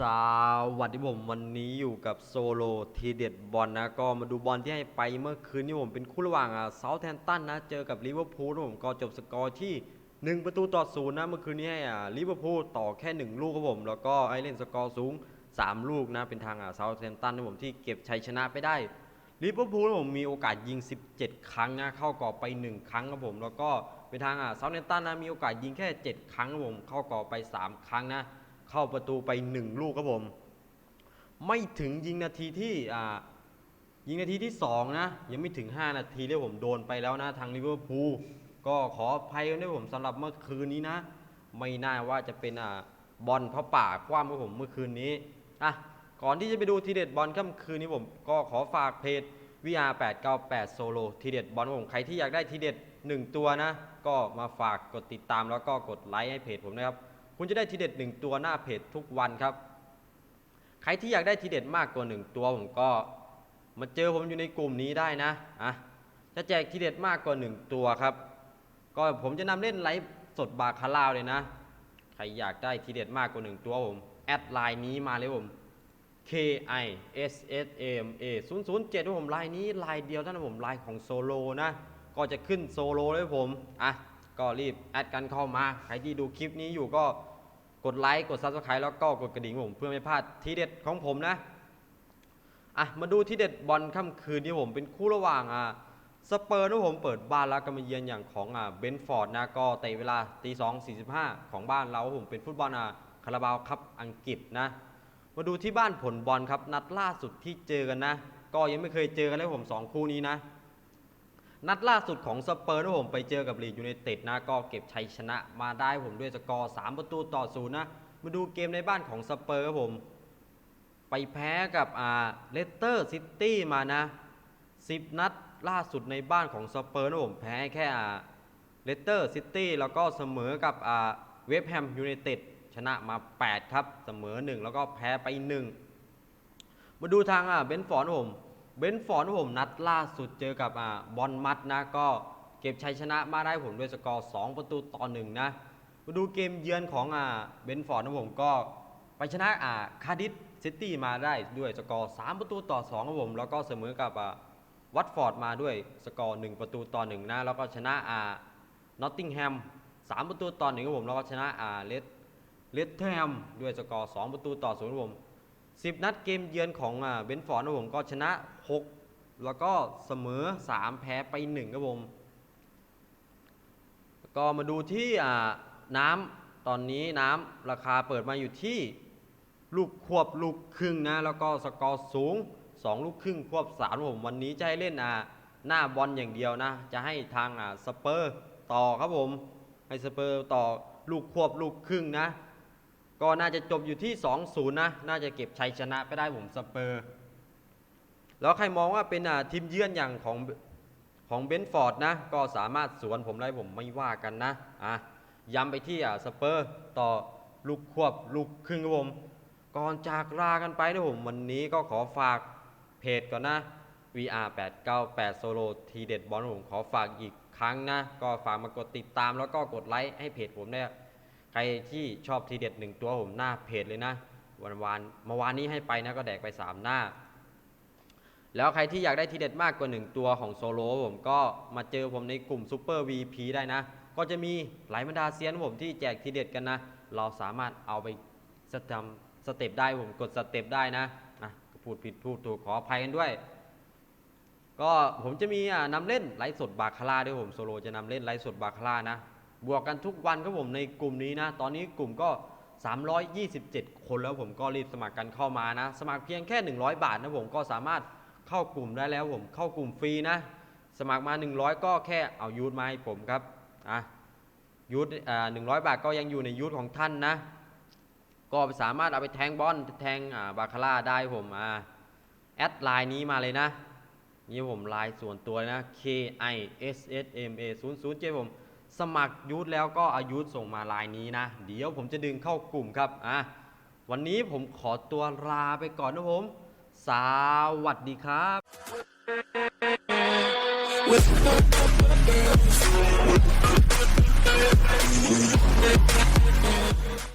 สวัสดีผมวันนี้อยู่กับโซโลทีเด็ดบอลนะ ก็มาดูบอลที่ให้ไปเมื่อคืนนี้ผมเป็นคู่ระหว่างเซาท์แทนตันนะ เจอกับลิเวอร์พูลนะผมก็จบสกอร์ที่ 1 ประตูต่อศูนย์นะเมื่อคืนนี้ให้ลิเวอร์พูลต่อแค่ 1 ลูกครับผม แล้วก็ไอเล่นสกอร์สูง 3 ลูกนะ เป็นทางเซาท์แทนตันนะผมที่เก็บชัยชนะไปได้ลิเวอร์พูลผมมีโอกาสยิง 17 ครั้งนะเข้ากรอบไป 1 ครั้งครับผมแล้วก็เป็นทางเซาท์แทนตันนะมีโอกาสยิงแค่ 7 ครั้งครับผมเข้ากรอบไป 3 ครั้งนะ เข้าประตูไป1ลูกครับผม ไม่ถึงยิงนาทีที่อ่ายิงนาทีที่2นะยังไม่ถึง 5 นาทีที่ผมโดนไปแล้วนะทางลิเวอร์พูลก็ขออภัยด้วยผมสำหรับเมื่อคืนนี้นะ ไม่น่าว่าจะเป็นอ่าบอลพระป่าคว้ามของผมเมื่อคืนนี้อะก่อนที่จะไปดูทีเด็ดบอลค่ำคืนนี้ผมก็ขอฝากเพจ VR 898 Solo ทีเด็ดบอลของผมใครที่อยากได้ทีเด็ด 1 ตัวนะ ก็มาฝากกดติดตามแล้วก็กดไลค์ให้เพจผมนะครับ คุณจะได้ทีเด็ด 1 ตัวหน้าเพจทุกวันครับ ใครที่อยากได้ทีเด็ดมากกว่า 1 ตัวผมก็มาเจอผมอยู่ในกลุ่มนี้ได้นะอะจะแจกทีเด็ดมากกว่า 1 ตัวครับ ก็ผมจะนำเล่นไลฟ์สดบาคาร่าเลยนะ ใครอยากได้ทีเด็ดมากกว่า 1 ตัวผมแอดไลน์นี้มาเลยผม K I S S A M A 0 0 7ด้วยผมลายนี้ลายเดียวเท่านั้นผมลายของโซโลนะ ก็จะขึ้นโซโลเลยผม อะ ก็รีบแอดกันเข้ามา ใครที่ดูคลิปนี้อยู่ก็กดไลค์ กด Subscribe แล้วก็กดกระดิ่งผม เพื่อไม่พลาดทีเด็ดของผมนะ อะ มาดูทีเด็ดบอลค่ำคืนที่ผมเป็นคู่ระหว่างอะสเปอร์นะผมเปิดบ้านแล้วก็มาเยือนอย่างของอะเบนฟอร์ดนะก็เตะเวลาตีสองสี่สิบห้าของบ้านเราผมเป็นฟุตบอลอะคาราบาวครับอังกฤษนะ มาดูที่บ้านผลบอลครับนัดล่าสุดที่เจอกันนะ ก็ยังไม่เคยเจอกันเลยผมสองคู่นี้นะ นัดล่าสุดของสเปอร์นะผมไปเจอกับลีดยูไนเต็ดนะก็เก็บชัยชนะมาได้ผมด้วยสกอร์ 3 ประตูต่อศูนย์นะ มาดูเกมในบ้านของสเปอร์ครับผม ไปแพ้กับอ่าเลสเตอร์ซิตี้มานะ 10 นัดล่าสุดในบ้านของสเปอร์นะผมแพ้แค่อ่าเลสเตอร์ซิตี้แล้วก็เสมอกับอ่าเวฟแฮมยูไนเต็ดชนะมา 8 ครับ เสมอ 1 แล้วก็แพ้ไป 1 มาดูทางอ่าเบนฟอร์ดนผม เบนฟอร์ดผมนัดล่าสุดเจอกับอ่าบอลมัดนะก็เก็บชัยชนะมาได้ผมด้วยสกอร์2ประตูต่อ1นะมาดูเกมเยือนของอ่าเบนฟอร์ดนะผมก็ไปชนะอ่าคาดิสซิตี้มาได้ด้วยสกอร์3ประตูต่อ2ครับผมแล้วก็เสมอกับอ่าวัตฟอร์ดมาด้วยสกอร์1ประตูต่อ1นะแล้วก็ชนะอ่านอตติงแฮม3ประตูต่อ1ครับผมแล้วก็ชนะอ่าเลสเลสเทอร์แฮมด้วยสกอร์2ประตูต่อศูนย์ครับผม 10 นัดเกมเยือนของเบนฟอร์ดนะผมก็ชนะ 6 แล้วก็เสมอ 3 แพ้ไป 1 ครับผมก็มาดูที่น้ำตอนนี้น้ำราคาเปิดมาอยู่ที่ลูกควบลูกครึ่งนะ แล้วก็สกอร์สูง 2 ลูกครึ่งควบ3ครับผมวันนี้จะให้เล่นหน้าบอลอย่างเดียวนะ จะให้ทางสเปอร์ต่อครับผม ให้สเปอร์ต่อลูกควบลูกครึ่งนะ ก็น่าจะจบอยู่ที่ 2-0 นะ น่าจะเก็บชัยชนะไปได้ผมสเปอร์ แล้วใครมองว่าเป็นทีมเยือนอย่างของของเบนฟอร์ดนะ ก็สามารถสวนผมได้ผมไม่ว่ากันนะ อะ ย้ำไปที่อ่าสเปอร์ต่อลูกควบลูกครึ่งครับผม ก่อนจากลากันไปนะผม วันนี้ก็ขอฝากเพจก่อนนะ VR 898 Solo ทีเด็ดบอลผมขอฝากอีกครั้งนะ ก็ฝากมากดติดตามแล้วก็กดไลค์ให้เพจผมได้ ครที่ชอบทีเด็ดหนึ่งตัวผมหน้าเพจเลยนะ วันวานเมื่อวานนี้ให้ไปนะก็แดกไป 3 หน้า แล้วใครที่อยากได้ทีเด็ดมากกว่า 1 ตัวของโซโลผมก็มาเจอผมในกลุ่มซูเปอร์ VP ได้นะ ก็จะมีหลายบรรดาเซียนผมที่แจกทีเด็ดกันนะ เราสามารถเอาไปสเต็มสเต็ปได้ผมกดสเต็ปได้นะอะพูดผิดพูดถูกขออภัยกันด้วย ก็ผมจะมีอ่านำเล่นไลฟ์สดบาคาร่าด้วยผมโซโลจะนำเล่นไลฟ์สดบาคาร่านะ บวกกันทุกวันครับผมในกลุ่มนี้นะ ตอนนี้กลุ่มก็ 327 คนแล้วผมก็รีบสมัครกันเข้ามานะ สมัครเพียงแค่ 100 บาทนะผมก็สามารถเข้ากลุ่มได้แล้วผมเข้ากลุ่มฟรีนะ สมัครมา 100 ก็แค่เอายูทมาให้ผมครับอะยูทอ่า100บาทก็ยังอยู่ในยูทของท่านนะ ก็สามารถเอาไปแทงบอลแทงอ่าบาคาร่าได้ผมอ่าแอดไลน์นี้มาเลยนะนี่ผมไลน์ส่วนตัวนะ K I S S M A 0 0 7ผม สมัครยูทแล้วก็อายุส่งมาไลน์นี้นะ เดี๋ยวผมจะดึงเข้ากลุ่มครับอะวันนี้ผมขอตัวลาไปก่อนนะผม สวัสดีครับ With